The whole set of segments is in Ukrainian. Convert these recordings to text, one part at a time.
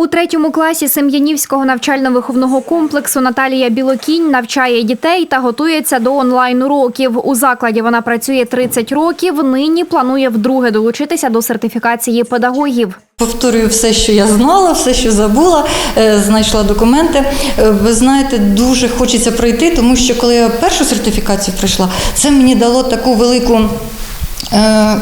У третьому класі Сем'янівського навчально-виховного комплексу Наталія Білокінь навчає дітей та готується до онлайн-уроків. У закладі вона працює 30 років. Нині планує вдруге долучитися до сертифікації педагогів. Повторюю все, що я знала, все, що забула, е, знайшла документи. Е, Ви знаєте, дуже хочеться пройти, тому що коли я першу сертифікацію пройшла, це мені дало таку велику е,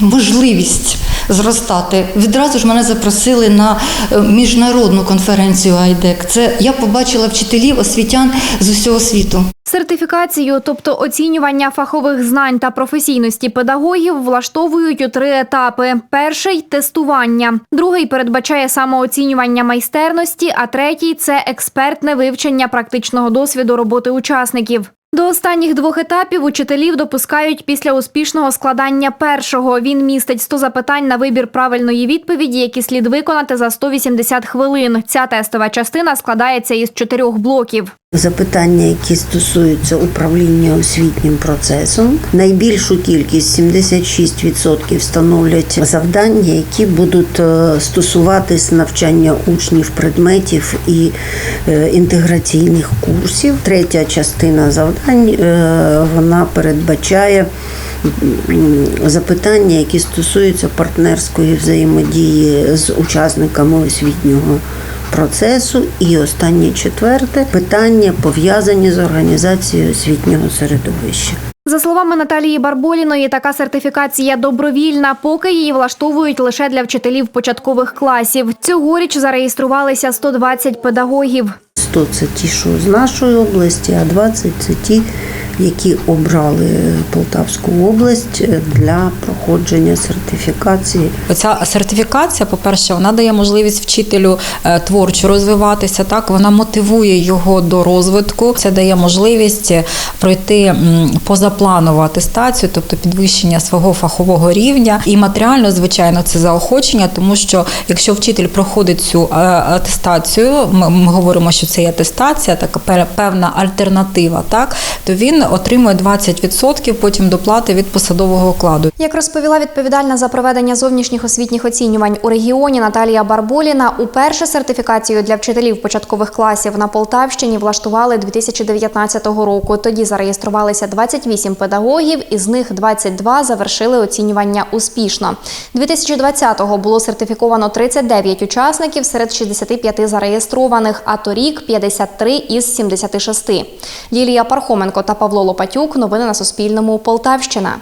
можливість зростати. Відразу ж мене запросили на е, міжнародну конференцію IDEC. Це я побачила вчителів, освітян з усього світу. Сертифікацію, тобто оцінювання фахових знань та професійності педагогів, влаштовують у три етапи: перший тестування, другий передбачає самооцінювання майстерності, а третій це експертне вивчення практичного досвіду роботи учасників. До останніх двох етапів учителів допускають після успішного складання першого. Він містить 100 запитань на вибір правильної відповіді, які слід виконати за 180 хвилин. Ця тестова частина складається із чотирьох блоків. Запитання, які стосуються управління освітнім процесом, найбільшу кількість 76% становлять завдання, які будуть е, стосуватись навчання учнів предметів і е, інтеграційних курсів. Третя частина завдань е, вона передбачає запитання, які стосуються партнерської взаємодії з учасниками освітнього процесу. І останнє четверте питання пов'язані з організацією освітнього середовища. За словами Наталії Барболіної, така сертифікація добровільна, поки її влаштовують лише для вчителів початкових класів. Цьогоріч зареєструвалися 120 педагогів. 100 – це ті, що з нашої області, а 20 – це ті, які обрали Полтавську область для проходження сертифікації Ця сертифікація, по-перше, вона дає можливість вчителю е, творчо розвиватися. Так вона мотивує його до розвитку. Це дає можливість е, пройти позапланову атестацію, тобто підвищення свого фахового рівня. І матеріально, звичайно, це заохочення, тому що якщо вчитель проходить цю е, атестацію, ми говоримо, що це є атестація, така певна альтернатива, так то він отримує 20% потім доплати від посадового окладу. Як розповіла відповідальна за проведення зовнішніх освітніх оцінювань у регіоні Наталія Барболіна, уперше сертифікацію для вчителів початкових класів на Полтавщині влаштували 2019 року. Тоді зареєструвалися 28 педагогів, із них 22 завершили оцінювання успішно. 2020-го було сертифіковано 39 учасників серед 65 зареєстрованих, а торік 53 із 76. Лілія Пархоменко та Павло Лопатюк. Новини на Суспільному. Полтавщина.